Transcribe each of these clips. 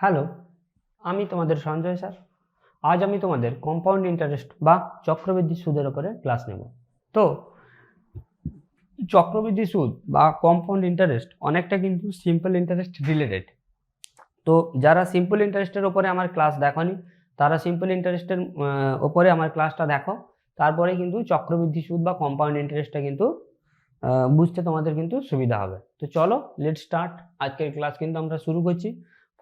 Hello, আমি তোমাদের Sanjay sir. আজ আমি তোমাদের কম্পাউন্ড ইন্টারেস্ট বা চক্রবৃদ্ধি সুদের উপরে ক্লাস নেব। তো, চক্রবৃদ্ধি সুদ বা কম্পাউন্ড ইন্টারেস্ট অনেকটা কিন্তু সিম্পল ইন্টারেস্ট রিলেটেড তো, যারা সিম্পল ইন্টারেস্টের ওপরে আমার ক্লাস দেখনি, তারা সিম্পল ইন্টারেস্টের ওপরে আমার ক্লাসটা দেখো। তারপরে কিন্তু চক্রবৃদ্ধি সুদ বা কম্পাউন্ড ইন্টারেস্টটা কিন্তু বুঝতে তোমাদের কিন্তু সুবিধা হবে। তো চলো লেট স্টার্ট আজকের ক্লাস কিন্তু আমরা শুরু করছি।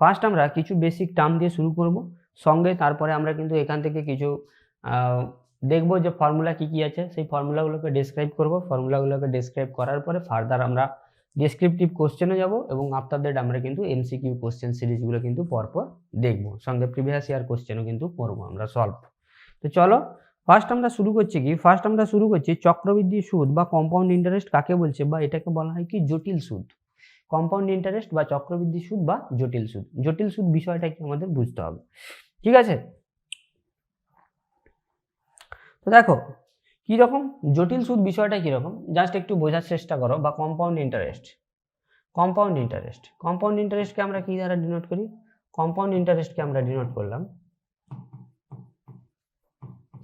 ফার্স্ট আমরা কিছু বেসিক টার্ম দিয়ে শুরু করব। সঙ্গে তারপরে আমরা কিন্তু এখান থেকে কিছু দেখব যে ফর্মুলা কি কি আছে। সেই ফর্মুলাগুলোকে ডেসক্রাইব করব। ফর্মুলাগুলোকে ডেসক্রাইব করার পরে ফার্দার আমরা ডেসক্রিপটিভ কোশ্চেনে যাব এবং আফটার দ্যাট আমরা কিন্তু এমসিকিউ কোশ্চেন সিরিজগুলো কিন্তু পরপর দেখব। সঙ্গে প্রিভিয়াস ইয়ার কোশ্চেনও কিন্তু করব আমরা সলভ তো চলো ফার্স্ট আমরা শুরু করছি কি? ফার্স্ট আমরা শুরু করছি চক্রবৃদ্ধি সুদ বা কম্পাউন্ড ইন্টারেস্ট কাকে বলছে বা এটাকে বলা হয় কি? জটিল সুদ। কম্পাউন্ড ইন্টারেস্ট বা চক্রবৃদ্ধি সুদ বা জটিল সুদ। জটিল সুদ বিষয়টা কি আমাদের বুঝতে হবে। ঠিক আছে? তো দেখো, কীরকম? জটিল সুদ বিষয়টা কীরকম? জাস্ট একটু বোঝার চেষ্টা করো বা compound interest compound interest compound ইন্টারেস্টকে আমরা কী দ্বারা ডিনোট করি? কম্পাউন্ড ইন্টারেস্টকে আমরা ডিনোট করলাম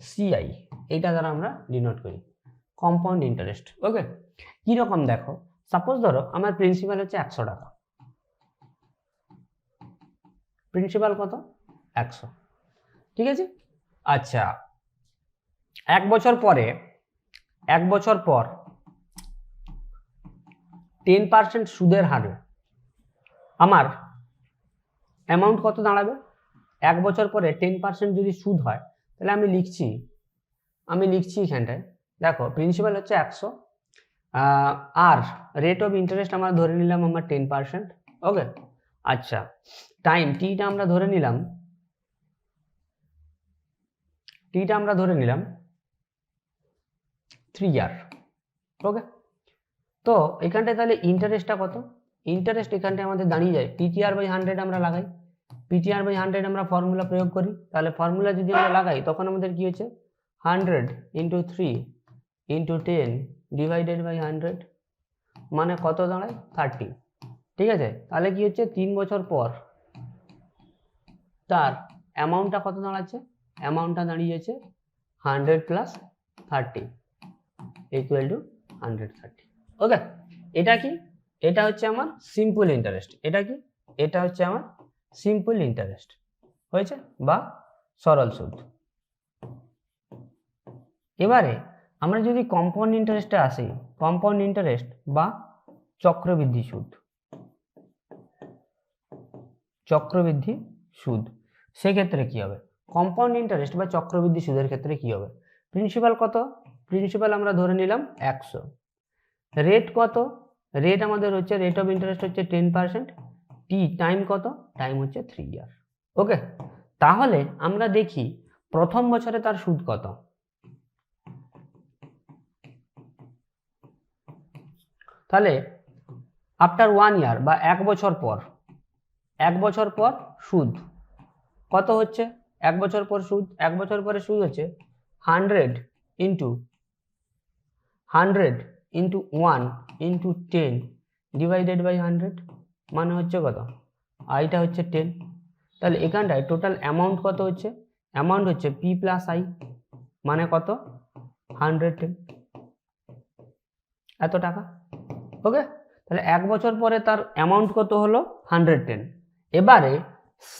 সিআই এইটা দ্বারা আমরা ডিনোট করি। কম্পাউন্ড ইন্টারেস্ট ওকে কীরকম দেখো? সাপোজ ধরো, আমার প্রিন্সিপাল হচ্ছে একশো টাকা। প্রিন্সিপাল কত? একশো। ঠিক আছে? আচ্ছা এক বছর পরে, এক বছর পর টেন পার্সেন্ট সুদের হারে আমার অ্যামাউন্ট কত দাঁড়াবে? এক বছর পরে টেন পার্সেন্ট যদি সুদ হয়, তাহলে আমি লিখছি আমি লিখছি এখানটায়। দেখো প্রিন্সিপাল হচ্ছে একশো আর রেট অফ ইন্টারেস্ট আমরা ধরে নিলাম আমার টেন পার্সেন্ট ওকে আচ্ছা টাইম টিটা আমরা ধরে নিলাম টিটা আমরা ধরে নিলাম থ্রি ইয়ার ওকে তো এখানটায় তাহলে ইন্টারেস্টটা কত? ইন্টারেস্ট এখানটায় আমাদের দাঁড়িয়ে যায় পিটিআর বাই হান্ড্রেড আমরা লাগাই পিটিআর বাই হান্ড্রেড আমরা ফর্মুলা প্রয়োগ করি, তাহলে ফর্মুলা যদি আমরা লাগাই, তখন আমাদের কি হচ্ছে? Hundred into three into ten divided by hundred মানে কত দাঁড়ায়? থার্টি ঠিক আছে? তাহলে কি হচ্ছে? তিন বছর পর তার অ্যামাউন্টটা কত দাঁড়াচ্ছে? অ্যামাউন্টটা দাঁড়িয়েছে hundred plus thirty equal to hundred thirty okay এটা কি? এটা হচ্ছে আমার সিম্পল ইন্টারেস্ট এটা কি? এটা হচ্ছে আমার সিম্পল ইন্টারেস্ট হয়েছে? বা সরল সুদ এবারে আমরা যদি কম্পাউন্ড ইন্টারেস্টে আসি কম্পাউন্ড ইন্টারেস্ট বা চক্রবৃদ্ধি সুদ। চক্রবৃদ্ধি সুদ। সেক্ষেত্রে কি হবে? কম্পাউন্ড ইন্টারেস্ট বা চক্রবৃদ্ধি সুদের ক্ষেত্রে কি হবে? প্রিন্সিপাল কত? প্রিন্সিপাল আমরা ধরে নিলাম একশো। রেট কত? রেট আমাদের হচ্ছে রেট অফ ইন্টারেস্ট হচ্ছে টেন পার্সেন্ট টি টাইম কত? টাইম হচ্ছে থ্রি ইয়ার ওকে তাহলে আমরা দেখি, প্রথম বছরে তার সুদ কত? তাহলে আফটার ওয়ান ইয়ার বা এক বছর পর, এক বছর পর সুদ, কত হচ্ছে? এক বছর পর সুদ, এক বছর পরে সুদ হচ্ছে hundred into hundred into one into ten divided by hundred মানে হচ্ছে কত? আইটা হচ্ছে টেন তাহলে এখানটায় টোটাল অ্যামাউন্ট কত হচ্ছে? অ্যামাউন্ট হচ্ছে পি প্লাস আই মানে কত? হান্ড্রেড টেন এত টাকা? ওকে? তাহলে এক বছর পরে তার অ্যামাউন্ট কত হলো? হান্ড্রেড টেন এবারে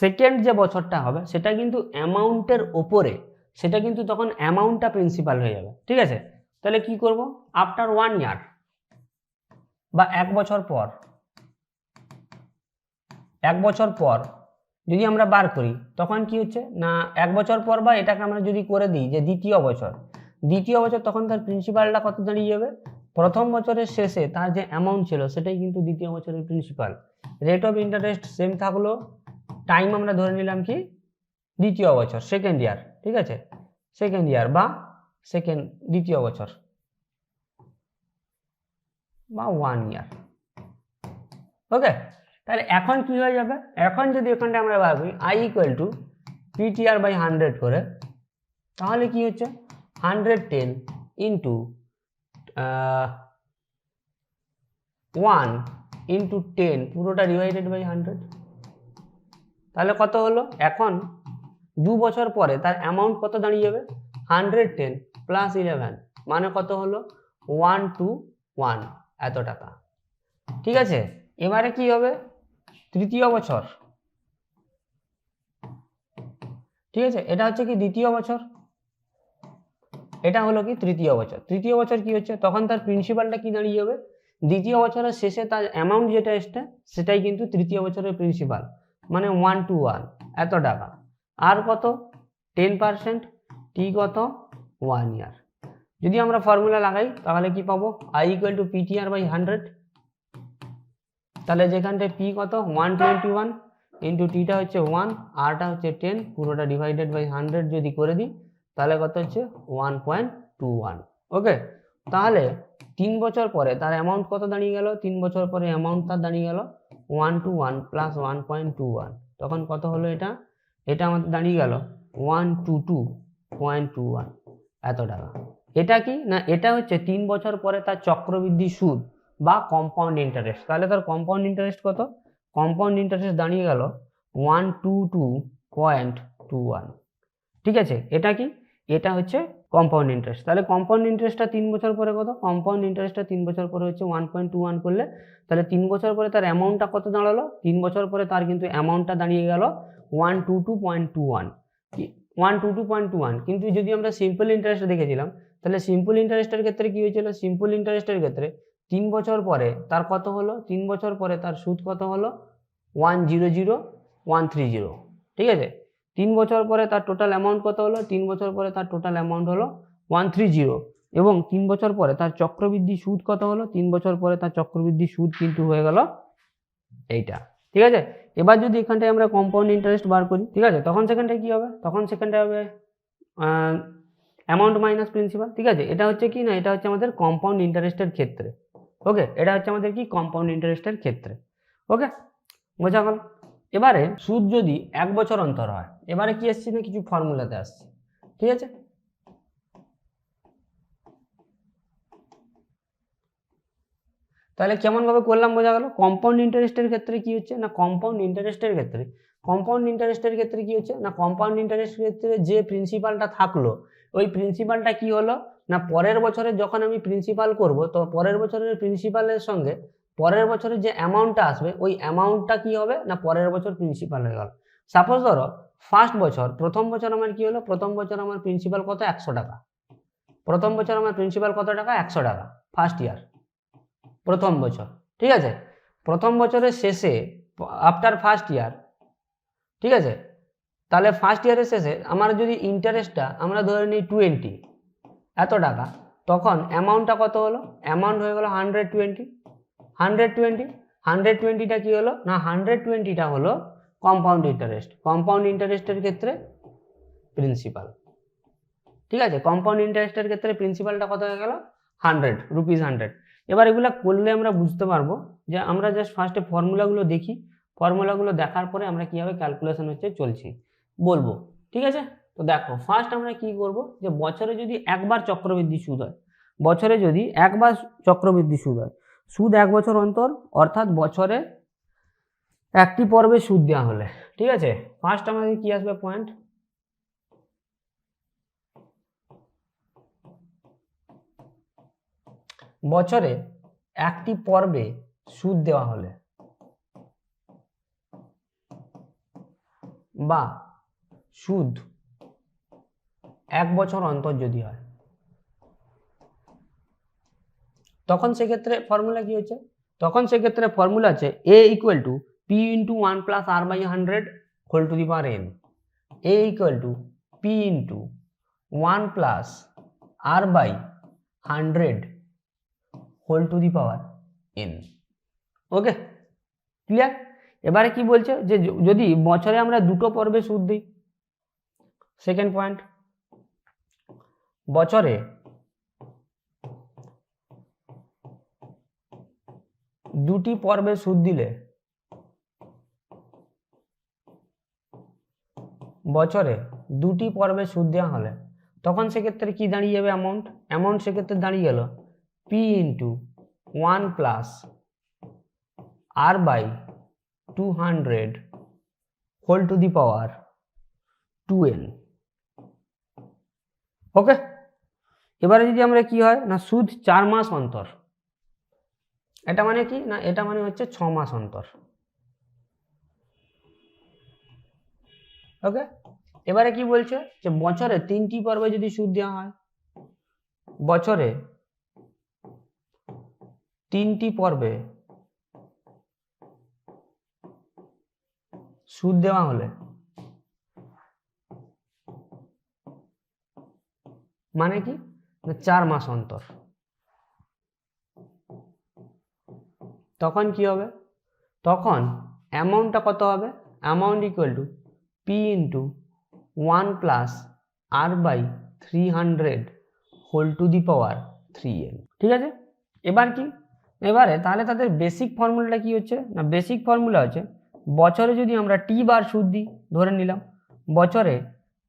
সেকেন্ড যে বছরটা হবে, সেটা কিন্তু অ্যামাউন্টের ওপরে, সেটা কিন্তু তখন অ্যামাউন্টটা প্রিন্সিপাল হয়ে যাবে। ঠিক আছে? তাহলে কি করব? আফটার ওয়ান ইয়ার বা এক বছর পর, এক বছর পর যদি আমরা বার করি, তখন কি হচ্ছে? না, এক বছর পর বা এটাকে আমরা যদি করে দিই যে দ্বিতীয় বছর দ্বিতীয় বছর তখন তার প্রিন্সিপালটা কত দাঁড়িয়ে যাবে? প্রথম বছরের শেষে তার যে অ্যামাউন্ট ছিল, সেটাই কিন্তু দ্বিতীয় বছরের principal rate of interest same থাকল। টাইম আমরা ধরে নিলাম কি? দ্বিতীয় বছর সেকেন্ড ইয়ার ঠিক আছে? সেকেন্ড ইয়ার বা সেকেন্ড দ্বিতীয় বছর বা ওয়ান ইয়ার ওকে তাহলে এখন কি হয়ে যাবে? এখন যদি এখানটা আমরা ভাবি I equal to PTR by hundred করে, তাহলে কি হচ্ছে? Hundred ten into one into ten পুরোটা ডিভাইডেড বাই হান্ড্রেড তাহলে কত হলো? এখন দু বছর পরে তার অ্যামাউন্ট কত দাঁড়িয়ে যাবে? হান্ড্রেড টেন প্লাস ইলেভেন মানে কত হলো? ওয়ান টু ওয়ান এত টাকা। ঠিক আছে? এবারে কি হবে? তৃতীয় বছর। ঠিক আছে? এটা হচ্ছে কি দ্বিতীয় বছর? এটা হলো কি তৃতীয় বছর। তৃতীয় বছর কি হচ্ছে? তখন তার প্রিন্সিপালটা কি দাঁড়িয়ে যাবে? দ্বিতীয় বছরের শেষে তার অ্যামাউন্ট যেটা এসছে, সেটাই কিন্তু তৃতীয় বছরের প্রিন্সিপাল মানে ওয়ান টু ওয়ান এত টাকা। আর কত? টেন পার্সেন্ট টি কত? ওয়ান ইয়ার যদি আমরা ফর্মুলা লাগাই, তাহলে কি পাবো? I equal to PTR by hundred তাহলে যেখানটায় পি কত? ওয়ান টোয়েন্টি ওয়ান ইন্টু টিটা হচ্ছে ওয়ান আরটা হচ্ছে টেন পুরোটা ডিভাইডেড বাই হান্ড্রেড যদি করে দিই তাহলে কত হচ্ছে? One point two one okay তাহলে তিন বছর পরে তার অ্যামাউন্ট কত দাঁড়িয়ে গেল? তিন বছর পরে অ্যামাউন্ট তার দাঁড়িয়ে গেল one two one plus one point two one তখন কত হলো এটা? এটা আমাদের দাঁড়িয়ে গেল one two two point two one এত টাকা। এটা কি? না, এটা হচ্ছে তিন বছর পরে তার চক্রবৃদ্ধি সুদ বা কম্পাউন্ড ইন্টারেস্ট তাহলে তার কম্পাউন্ড ইন্টারেস্ট কত? কম্পাউন্ড ইন্টারেস্ট দাঁড়িয়ে গেল one two two point two one ঠিক আছে? এটা কি? এটা হচ্ছে কম্পাউন্ড ইন্টারেস্ট তাহলে কম্পাউন্ড ইন্টারেস্টটা তিন বছর পরে কত? কম্পাউন্ড ইন্টারেস্টটা তিন বছর পরে হচ্ছে ওয়ান পয়েন্ট টু ওয়ান করলে, তাহলে তিন বছর পরে তার অ্যামাউন্টটা কত দাঁড়াল? তিন বছর পরে তার কিন্তু অ্যামাউন্টটা দাঁড়িয়ে গেল one two two point two one one two two point two one কিন্তু যদি আমরা সিম্পল ইন্টারেস্ট দেখেছিলাম, তাহলে সিম্পল ইন্টারেস্টের ক্ষেত্রে কি হয়েছিল? সিম্পল ইন্টারেস্টের ক্ষেত্রে তিন বছর পরে তার কত হলো? তিন বছর পরে তার সুদ কত হলো? One zero zero one three zero ঠিক আছে? তিন বছর পরে তার টোটাল অ্যামাউন্ট কত হলো? তিন বছর পরে তার টোটাল অ্যামাউন্ট হলো ওয়ান থ্রি জিরো এবং তিন বছর পরে তার চক্রবৃদ্ধি সুদ কত হলো? তিন বছর পরে তার চক্রবৃদ্ধি সুদ কিন্তু হয়ে গেল এইটা, ঠিক আছে? এবার যদি এখানটায় আমরা কম্পাউন্ড ইন্টারেস্ট বার করি, ঠিক আছে? তখন সেখানটায় কি হবে? তখন সেখানটায় হবে অ্যামাউন্ট মাইনাস প্রিন্সিপাল ঠিক আছে? এটা হচ্ছে কি না? এটা হচ্ছে আমাদের কম্পাউন্ড ইন্টারেস্টের ক্ষেত্রে ওকে এটা হচ্ছে আমাদের কি? কম্পাউন্ড ইন্টারেস্টের ক্ষেত্রে ওকে বোঝা গেল? এবারে সুদ যদি এক বছর অন্তর হয়, এবারে কি আসছে না কিছু ফর্মুলাতে আসছে? ঠিক আছে? তাহলে কেমনভাবে করলাম বোঝা গেল? কম্পাউন্ড ইন্টারেস্টের ক্ষেত্রে কি হচ্ছে? না কম্পাউন্ড ইন্টারেস্টের ক্ষেত্রে? কম্পাউন্ড ইন্টারেস্টের ক্ষেত্রে কি হচ্ছে? না কম্পাউন্ড ইন্টারেস্টের ক্ষেত্রে যে প্রিন্সিপালটা থাকল, ওই প্রিন্সিপালটা কি হলো? না পরের বছরে যখন আমি প্রিন্সিপাল করব, তো পরের বছরের প্রিন্সিপালের সঙ্গে পরের বছরের যে অ্যামাউন্টটা আসবে, ওই অ্যামাউন্টটা কি হবে না পরের বছর প্রিন্সিপাল হয়ে গেল? সাপোজ ধরো ফার্স্ট বছর, প্রথম বছর আমার কি হলো? প্রথম বছর আমার প্রিন্সিপাল কত? একশো টাকা। প্রথম বছর আমার প্রিন্সিপাল কত টাকা? একশো টাকা। ফার্স্ট ইয়ার প্রথম বছর। ঠিক আছে? প্রথম বছরের শেষে আফটার ফার্স্ট ইয়ার ঠিক আছে? তাহলে ফার্স্ট ইয়ারের শেষে আমার যদি ইন্টারেস্টটা আমরা ধরে নিই টোয়েন্টি এত টাকা, তখন অ্যামাউন্টটা কত হলো? অ্যামাউন্ট হয়ে গেলো hundred twenty hundred twenty hundred টোয়েন্টিটা কী হলো? না হান্ড্রেড টোয়েন্টিটা হলো কম্পাউন্ড ইন্টারেস্ট কম্পাউন্ড ইন্টারেস্টের ক্ষেত্রে প্রিন্সিপাল ঠিক আছে? কম্পাউন্ড ইন্টারেস্টের ক্ষেত্রে প্রিন্সিপালটা কত হয়ে গেল? হান্ড্রেড রুপিস হান্ড্রেড এবার এগুলো করলে আমরা বুঝতে পারব যে আমরা জাস্ট ফার্স্টে ফর্মুলাগুলো দেখি। ফর্মুলাগুলো দেখার পরে আমরা কীভাবে ক্যালকুলেশন হচ্ছে চলছি। বলব। ঠিক আছে? তো দেখো ফার্স্ট আমরা কি করব? যে বছরে যদি একবার চক্রবৃদ্ধি সুদ হয়, বছরে যদি একবার চক্রবৃদ্ধি সুদ হয় সুদ এক বছর অন্তর, অর্থাৎ বছরে একটি পর্বে সুদ দেওয়া হলে, ঠিক আছে? ফার্স্ট আমাদের কি আসবে পয়েন্ট বছরে একটি পর্বে সুদ দেওয়া হলে বা সুদ এক বছর অন্তর যদি হয় তখন সেক্ষেত্রে ফর্মুলা কি হচ্ছে তখন সেক্ষেত্রে ফর্মুলা আছে A equal to P into one plus R by hundred whole to the power N A equal to P into one plus R by hundred whole to the power N okay clear এবারে কি বলছে? যে যদি বছরে আমরা দুটো পর্বে সুদ দিই সেকেন্ড পয়েন্ট বছরে দুটি পর্বে সুদ দিলে বছরে দুটি পর্বে সুদ দেওয়া হলে তখন সেক্ষেত্রে কি দাঁড়িয়ে যাবে অ্যামাউন্ট অ্যামাউন্ট সেক্ষেত্রে দাঁড়িয়ে গেল P into one plus R by two hundred whole to the power two N okay এবারে যদি আমরা কি হয়? না, সুদ চার মাস অন্তর। এটা মানে কি? না, এটা মানে হচ্ছে ছ মাস অন্তর। ওকে এবারে কি বলছে? যে বছরে তিনটি পর্বে যদি সুদ দেওয়া হয়, বছরে তিনটি পর্বে সুদ দেওয়া হলে মানে কি? চার মাস অন্তর। তখন কি হবে? তখন অ্যামাউন্টটা কত হবে? Amount equal to P into one plus R by three hundred whole to the power three N ঠিক আছে? এবার কি? এবারে তাহলে তাদের বেসিক ফর্মুলাটা কি হচ্ছে? না বেসিক ফর্মুলা হচ্ছে বছরে যদি আমরা টি বার সুদ দিই, ধরে নিলাম, বছরে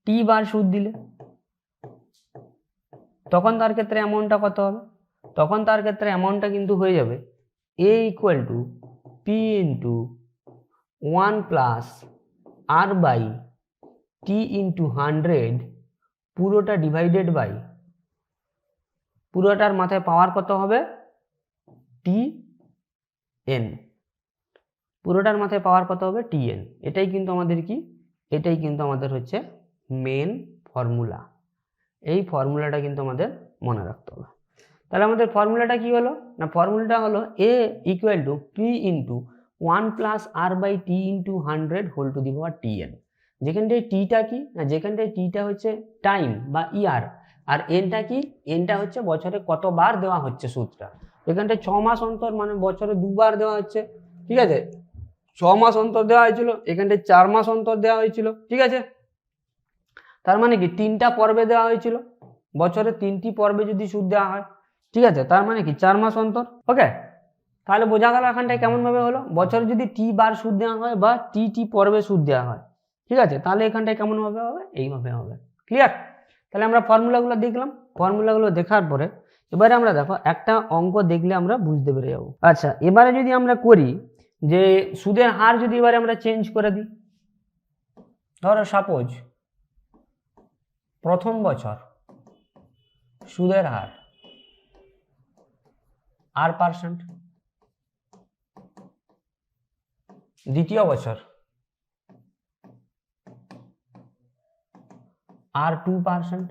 টি বার সুদ দিলে তখন তার ক্ষেত্রে অ্যামাউন্টটা কত হবে? তখন তার ক্ষেত্রে অ্যামাউন্টটা কিন্তু হয়ে যাবে A equal to P into one plus R by T into hundred পুরোটা ডিভাইডেড বাই পুরোটার মাথায় পাওয়ার কত হবে? টি এন পুরোটার মাথায় পাওয়ার কত হবে? টি এন এটাই কিন্তু আমাদের কি? এটাই কিন্তু আমাদের হচ্ছে মেন ফর্মুলা এই ফর্মুলাটা কিন্তু আমাদের মনে রাখতে হবে। তাহলে আমাদের ফর্মুলাটা কি হলো? না ফর্মুলাটা হলো A equal to P into one plus R by T into hundred whole to the power T N যেখানটায় টিটা কি? না যেখানটায় টিটা হচ্ছে টাইম বা ইয়ার আর এনটা কি? এনটা হচ্ছে বছরে কতবার দেওয়া হচ্ছে সুদটা এখানটায় ছ মাস অন্তর মানে বছরে দুবার দেওয়া হচ্ছে। ঠিক আছে? ছ মাস অন্তর দেওয়া হয়েছিল এখানটায় চার মাস অন্তর দেওয়া হয়েছিল। ঠিক আছে? তার মানে কি? তিনটা পর্বে দেওয়া হয়েছিল। বছরে তিনটি পর্বে যদি সুদ দেওয়া হয় ঠিক আছে? তার মানে কি? চার মাস অন্তর? ওকে তাহলে বোঝা গেল এখানটায় কেমনভাবে হলো? বছরে যদি টি বার সুদ দেওয়া হয় বা টি টি পর্বে সুদ দেওয়া হয়। ঠিক আছে? তাহলে এখানটায় কেমনভাবে হবে? এইভাবে হবে। ক্লিয়ার তাহলে আমরা ফর্মুলাগুলো দেখলাম। ফর্মুলাগুলো দেখার পরে এবারে আমরা দেখো, একটা অঙ্ক দেখলে আমরা বুঝতে পেরে যাব। আচ্ছা এবারে যদি আমরা করি যে সুদের হার যদি এবারে আমরা চেঞ্জ করে দিই। ধরো সাপোজ প্রথম বছর সুদের হার আর পার্সেন্ট দ্বিতীয় বছর আর টু পার্সেন্ট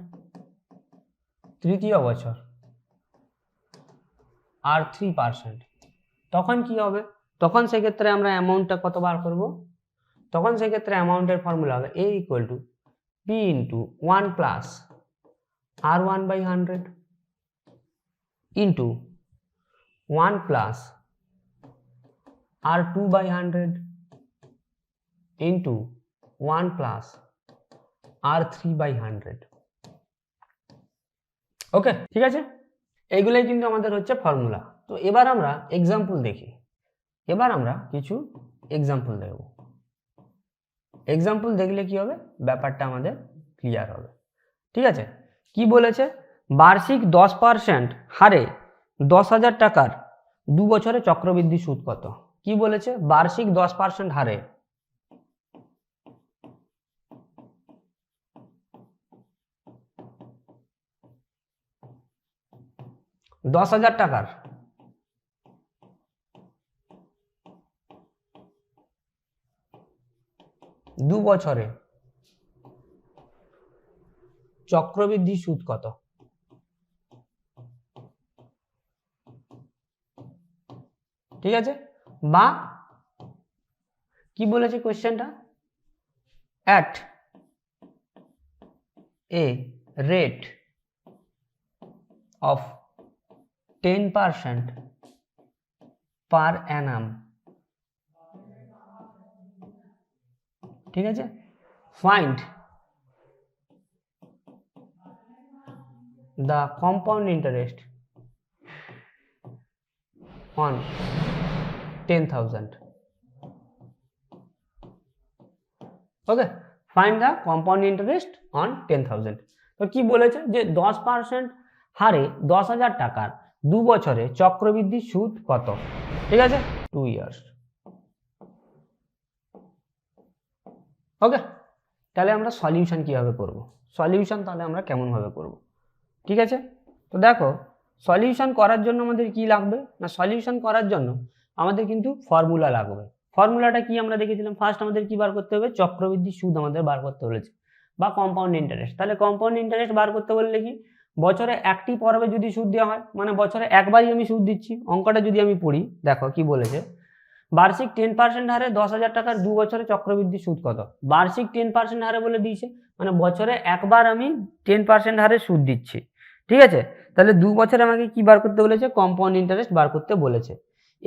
তৃতীয় বছর আর থ্রি পার্সেন্ট তখন কি হবে? তখন সেক্ষেত্রে আমরা অ্যামাউন্টটা কত বার করব? তখন সেক্ষেত্রে অ্যামাউন্টের ফর্মুলা হবে A equal to P into one plus R one by hundred into one plus R two by hundred into one plus R three by hundred. Okay, ঠিক আছে? এইগুলোই কিন্তু আমাদের হচ্ছে ফর্মুলা। তো এবার আমরা এক্সাম্পল দেখি। এবার আমরা কিছু এক্সাম্পল দেখব। এক্সাম্পল দেখলে কি হবে? ব্যাপারটা আমাদের ক্লিয়ার হবে। ঠিক আছে? কি বলেছে? বার্ষিক দশ পার্সেন্ট হারে দশ হাজার টাকার দু বছরে চক্রবৃদ্ধি সুদ কত? কি বলেছে? বার্ষিক দশ পার্সেন্ট হারে। দশ হাজার টাকার। দু বছরে চক্রবৃদ্ধি সুদ কত? ঠিক আছে? বা কি বলেছে কোয়েশ্চেনটা at a rate of ten percent per annum ঠিক আছে? Find the compound interest on 10000 okay find the compound interest on ten thousand তো কি বলেছে? যে দশ পার্সেন্ট হারে দশ হাজার টাকার দু বছরে চক্রবৃদ্ধি সুদ কত? ঠিক আছে? টু ইয়ার্স ওকে তাহলে আমরা সলিউশন কীভাবে করব? সলিউশন তাহলে আমরা কেমনভাবে করব? ঠিক আছে? তো দেখো সলিউশন করার জন্য আমাদের কি লাগবে? না সলিউশন করার জন্য আমাদের কিন্তু ফর্মুলা লাগবে। ফর্মুলাটা কি আমরা দেখেছিলাম? ফার্স্ট আমাদের কি বার করতে হবে? চক্রবৃদ্ধি সুদ আমাদের বার করতে বলেছে বা কম্পাউন্ড ইন্টারেস্ট তাহলে কম্পাউন্ড ইন্টারেস্ট বার করতে বললে কি? বছরে একটি পর্বে যদি সুদ দেওয়া হয় মানে বছরে একবারই আমি সুদ দিচ্ছি, অঙ্কটা যদি আমি পড়ি, দেখো কি বলেছে। বার্ষিক টেন পার্সেন্ট হারে দশ হাজার টাকার দু বছরে চক্রবৃদ্ধি সুদ কত? বার্ষিক টেন পার্সেন্ট হারে বলে দিয়েছে মানে বছরে একবার আমি টেন পার্সেন্ট হারে সুদ দিচ্ছি। ঠিক আছে? তাহলে দু বছরে আমাকে কি বার করতে বলেছে? কম্পাউন্ড ইন্টারেস্ট বার করতে বলেছে।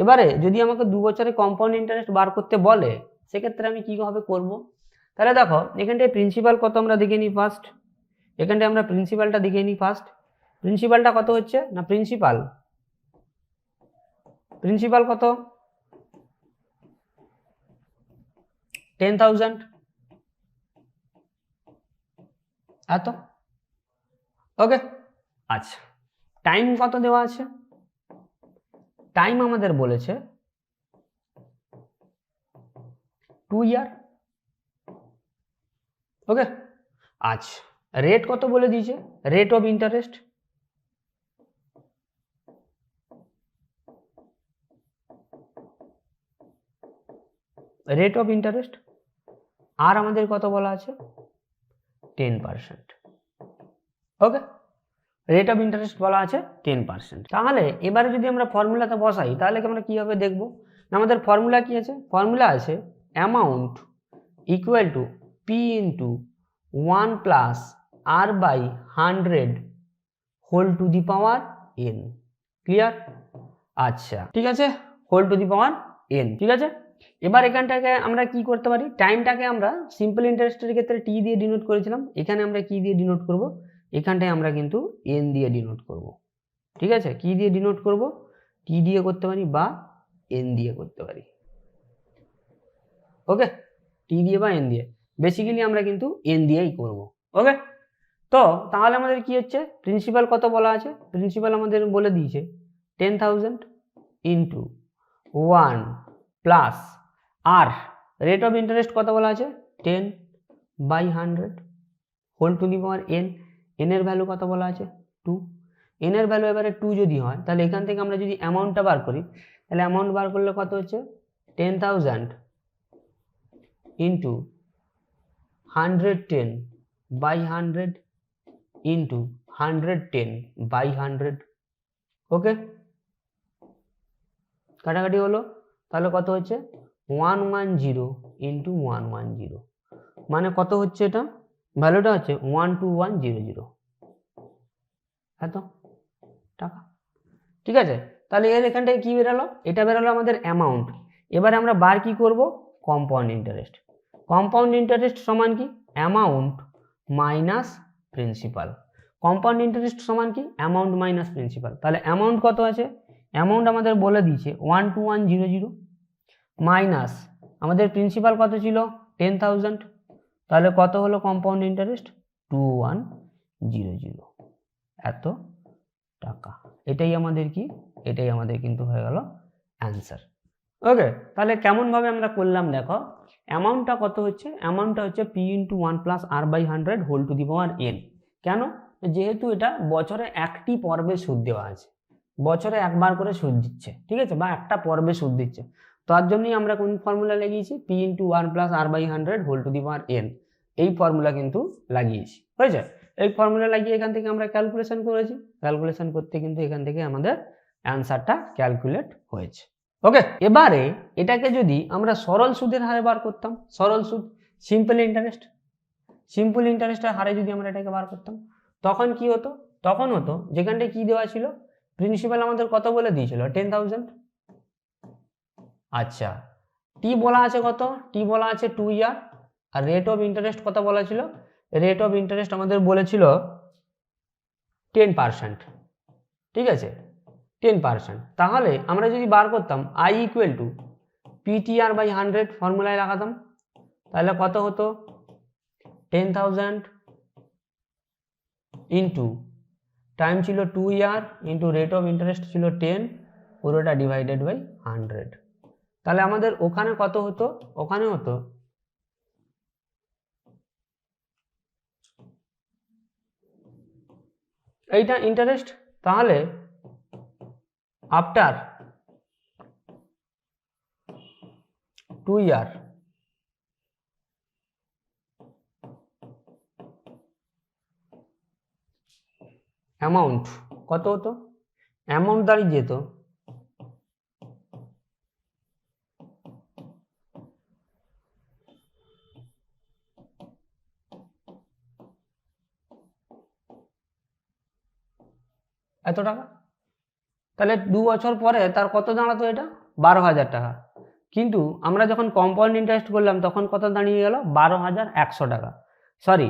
এবারে যদি আমাকে দু বছরে কম্পাউন্ড ইন্টারেস্ট বার করতে বলে, সেক্ষেত্রে আমি কীভাবে করব? তাহলে দেখো, এখানটায় প্রিন্সিপাল কত আমরা দেখে নিই ফার্স্ট এখানটায় আমরা প্রিন্সিপালটা দেখে নিই ফার্স্ট প্রিন্সিপালটা কত হচ্ছে? না প্রিন্সিপাল প্রিন্সিপাল কত? টেন থাউজেন্ড এত ওকে আচ্ছা। টাইম কত দেওয়া আছে? টাইম আমাদের বলেছে টু ইয়ার ওকে আচ্ছা রেট কত বলে দিয়েছে? Rate of interest rate of interest আর আমাদের কত বলা আছে? Ten percent okay rate of interest বলা আছে টেন পার্সেন্ট তাহলে এবারে যদি আমরা ফর্মুলাতে বসাই, তাহলে আমরা কীভাবে দেখব? আমাদের ফর্মুলা কি আছে? ফর্মুলা আছে amount equal to P into one plus R by hundred whole to the power N clear আচ্ছা ঠিক আছে? Whole to the power N ঠিক আছে? এবার এখানটাকে আমরা কি করতে পারি? টাইমটাকে আমরা সিম্পল ইন্টারেস্টের ক্ষেত্রে টি দিয়ে ডিনোট করেছিলাম। এখানে আমরা কি দিয়ে ডিনোট করব? এখানটায় আমরা কিন্তু এন দিয়ে ডিনোট করব। ঠিক আছে? কি দিয়ে ডিনোট করব? টি দিয়ে করতে পারি বা এন দিয়ে করতে পারি। ওকে টি দিয়ে বা এন দিয়ে। বেসিক্যালি আমরা কিন্তু এন দিয়েই করব। ওকে তো তাহলে আমাদের কি হচ্ছে? প্রিন্সিপাল কত বলা আছে? প্রিন্সিপাল আমাদের বলে দিয়েছে। Ten thousand into one plus R rate of interest কত বলা আছে? Ten by hundred whole to the power n এনের ভ্যালু কত বলা আছে? টু এনের ভ্যালু এবারে টু যদি হয়, তাহলে এখান থেকে আমরা যদি অ্যামাউন্টটা বার করি, তাহলে অ্যামাউন্ট বার করলে কত হচ্ছে? Ten thousand into hundred ten by hundred into hundred ten by hundred okay কাটাকাটি হলো, তাহলে কত হচ্ছে? One one zero into one one zero মানে কত হচ্ছে এটা? ভ্যালুটা হচ্ছে one two one zero zero. এত টাকা। ঠিক আছে? তাহলে এর এখানটায় কী বেরালো? এটা বেরালো আমাদের অ্যামাউন্ট এবারে আমরা বার কি করব? কম্পাউন্ড ইন্টারেস্ট কম্পাউন্ড ইন্টারেস্ট সমান কি? Amount minus principal compound interest সমান কি? অ্যামাউন্ট মাইনাস প্রিন্সিপাল তাহলে অ্যামাউন্ট কত আছে? অ্যামাউন্ট আমাদের বলে দিয়েছে one two one zero zero. Minus আমাদের প্রিন্সিপাল কত ছিল? টেন থাউজেন্ড তাহলে কত হলো compound interest two one zero zero এত টাকা। এটাই আমাদের কি? এটাই আমাদের কিন্তু হয়ে গেল অ্যান্সার ওকে তাহলে কেমনভাবে আমরা করলাম দেখো? অ্যামাউন্টটা কত হচ্ছে? অ্যামাউন্টটা হচ্ছে P into one plus R by hundred whole to the power n কেন? যেহেতু এটা বছরে একটি পর্বে সুদ দেওয়া আছে। বছরে একবার করে সুদ দিচ্ছে। ঠিক আছে? বা একটা পর্বে সুদ দিচ্ছে। তার জন্যই আমরা কোন ফর্মুলা লাগিয়েছি? P into one plus R by hundred whole to the power n এই ফর্মুলা কিন্তু লাগিয়েছি। হয়েছে? এই ফর্মুলা লাগিয়ে এখান থেকে আমরা ক্যালকুলেশন করেছি। ক্যালকুলেশন করতে কিন্তু এখান থেকে আমাদের অ্যান্সারটা ক্যালকুলেট হয়েছে। ওকে এবারে এটাকে যদি আমরা সরল সুদের হারে বার করতাম, সরল সুদ সিম্পল ইন্টারেস্ট সিম্পল ইন্টারেস্টের হারে যদি আমরা এটাকে বার করতাম, তখন কি হতো? তখন হতো যেখানটায় কি দেওয়া ছিল? প্রিন্সিপাল আমাদের কত বলে দিয়েছিল? টেন থাউজেন্ড আচ্ছা টি বলা আছে কত? টি বলা আছে টু ইয়ার আর রেট অফ ইন্টারেস্ট কত বলা ছিল? রেট অফ ইন্টারেস্ট আমাদের বলেছিল টেন পার্সেন্ট ঠিক আছে? টেন পার্সেন্ট তাহলে আমরা যদি বার করতাম I equal to PTR by hundred ফর্মুলায় লাগাতাম, তাহলে কত হতো? টেন থাউজেন্ড ইন্টু টাইম ছিল two year into rate of interest ছিল টেন পুরোটা ডিভাইডেড বাই হান্ড্রেড তাহলে আমাদের ওখানে কত হতো? ওখানে হতো? এইটা ইন্টারেস্ট তাহলে আফটার টু ইয়ার অ্যামাউন্ট কত হতো? অ্যামাউন্ট দাঁড়িয়ে যেত এত টাকা? তাহলে দু বছর পরে তার কত দাঁড়াতো এটা? বারো হাজার টাকা। কিন্তু আমরা যখন কম্পাউন্ড ইন্টারেস্ট করলাম, তখন কত দাঁড়িয়ে গেল? বারো হাজার একশো টাকা। সরি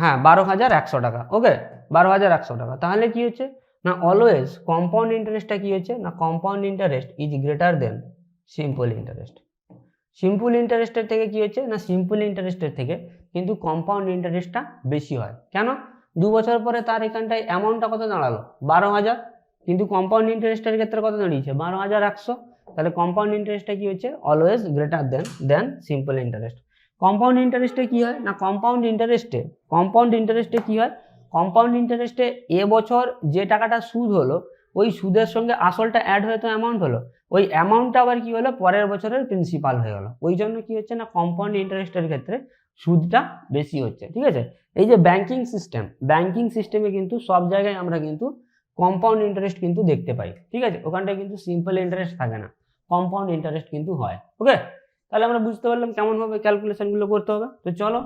হ্যাঁ বারো হাজার একশো টাকা। ওকে বারো হাজার একশো টাকা। তাহলে কি হচ্ছে? না অলওয়েজ কম্পাউন্ড ইন্টারেস্টটা কি হচ্ছে? না compound interest is greater than simple interest simple ইন্টারেস্টের থেকে কি হচ্ছে? না সিম্পল ইন্টারেস্টের থেকে। কিন্তু কম্পাউন্ড ইন্টারেস্টটা বেশি হয়। কেন? দু বছর পরে তার এখানটায় অ্যামাউন্টটা কত দাঁড়াল? বারো হাজার। কিন্তু কম্পাউন্ড ইন্টারেস্টের ক্ষেত্রে কত দাঁড়িয়েছে? বারো হাজার একশো। তাহলে কম্পাউন্ড ইন্টারেস্টটা কি হচ্ছে? Always greater than than simple interest compound ইন্টারেস্টে কি হয়? না কম্পাউন্ড ইন্টারেস্টে কম্পাউন্ড ইন্টারেস্টে কি হয়? কম্পাউন্ড ইন্টারেস্টে এবছর যে টাকাটা সুদ হলো, ওই সুদের সঙ্গে আসলটা অ্যাড হয়ে তো অ্যামাউন্ট হলো। ওই অ্যামাউন্টটা আবার কি হলো? পরের বছরের প্রিন্সিপাল হয়ে গেলো। ওই জন্য কি হচ্ছে না কম্পাউন্ড ইন্টারেস্টের ক্ষেত্রে সুদটা বেশি হচ্ছে, ঠিক আছে? এই যে ব্যাংকিং সিস্টেম ব্যাংকিং সিস্টেমে কিন্তু সব জায়গায় আমরা কিন্তু কম্পাউন্ড ইন্টারেস্ট কিন্তু দেখতে পাই, ঠিক আছে? ওখানটায় কিন্তু সিম্পল ইন্টারেস্ট থাকে না কম্পাউন্ড ইন্টারেস্ট কিন্তু হয় ওকে তাহলে আমরা বুঝতে পারলাম কেমন কেমনভাবে ক্যালকুলেশনগুলো করতে হবে। তো চলো